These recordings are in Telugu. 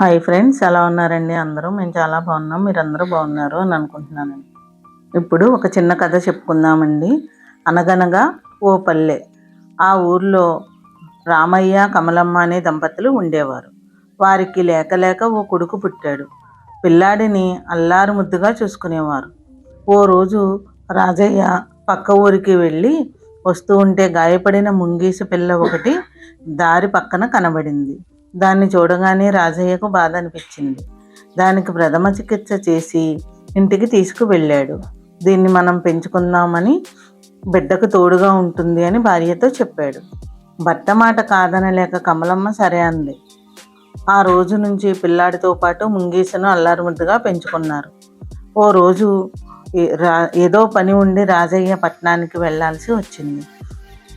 హాయ్ ఫ్రెండ్స్ ఎలా ఉన్నారండి అందరూ? మేము చాలా బాగున్నాం. మీరందరూ బాగున్నారు అని అనుకుంటున్నానండి. ఇప్పుడు ఒక చిన్న కథ చెప్పుకుందామండి. అనగనగా ఓ పల్లె ఆ ఊర్లో రామయ్య కమలమ్మ అనే దంపతులు ఉండేవారు. వారికి లేక లేక ఓ కొడుకు పుట్టాడు. పిల్లాడిని అల్లారు ముద్దుగా చూసుకునేవారు. ఓ రోజు రాజయ్య పక్క ఊరికి వెళ్ళి వస్తూ ఉంటే గాయపడిన ముంగీసు పిల్ల ఒకటి దారి పక్కన కనబడింది. దాన్ని చూడగానే రాజయ్యకు బాధ అనిపించింది. దానికి ప్రథమ చికిత్స చేసి ఇంటికి తీసుకువెళ్ళాడు. దీన్ని మనం పెంచుకుందామని బిడ్డకు తోడుగా ఉంటుంది అని భార్యతో చెప్పాడు. భర్త మాట కాదనలేక కమలమ్మ సరే అంది. ఆ రోజు నుంచి పిల్లాడితో పాటు ముంగీసను అల్లారుముద్దుగా పెంచుకున్నారు. ఓ రోజు రా- ఏదో పని ఉండి రాజయ్య పట్టణానికి వెళ్ళాల్సి వచ్చింది.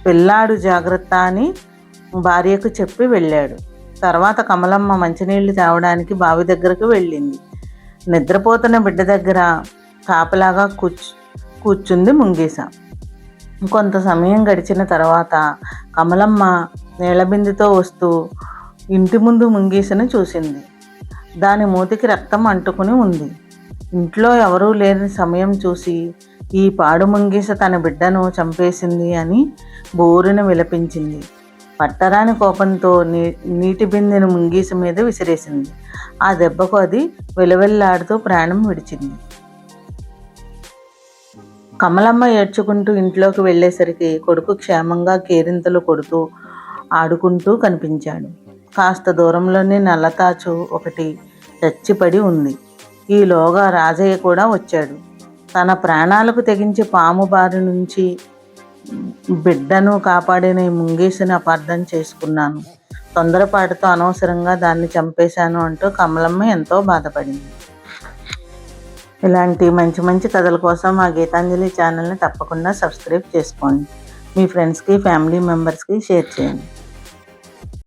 పిల్లాడు జాగ్రత్త అని భార్యకు చెప్పి వెళ్ళాడు. తర్వాత కమలమ్మ మంచినీళ్ళు తేవడానికి బావి దగ్గరకు వెళ్ళింది. నిద్రపోతున్న బిడ్డ దగ్గర కాపలాగా కూర్చు కూర్చుంది ముంగీస కొంత సమయం గడిచిన తర్వాత కమలమ్మ నీళ్ళబిందితో వస్తూ ఇంటి ముందు ముంగీసను చూసింది. దాని మూతికి రక్తం అంటుకుని ఉంది. ఇంట్లో ఎవరూ లేని సమయం చూసి ఈ పాడు ముంగీస తన బిడ్డను చంపేసింది అని బోరున విలపించింది. పట్టరాని కోపంతో నీ నీటి బిందెను ముంగీస మీద విసిరేసింది. ఆ దెబ్బకు అది వెలువెల్లాడుతూ ప్రాణం విడిచింది. కమలమ్మ ఏడ్చుకుంటూ ఇంట్లోకి వెళ్ళేసరికి కొడుకు క్షేమంగా కేరింతలు కొడుతూ ఆడుకుంటూ కనిపించాడు. కాస్త దూరంలోనే నల్లతాచు ఒకటి చచ్చిపడి ఉంది. ఈలోగా రాజయ్య కూడా వచ్చాడు. తన ప్రాణాలకు తెగించి పాము బారి నుంచి బిడ్డను కాపాడిన ఈ ముంగీసుని అపార్థం చేసుకున్నాను. తొందరపాటుతో అనవసరంగా దాన్ని చంపేశాను అంటూ కమలమ్మ ఎంతో బాధపడింది. ఇలాంటి మంచి మంచి కథల కోసం మా గీతాంజలి ఛానల్ని తప్పకుండా సబ్స్క్రైబ్ చేసుకోండి. మీ ఫ్రెండ్స్కి ఫ్యామిలీ మెంబర్స్కి షేర్ చేయండి.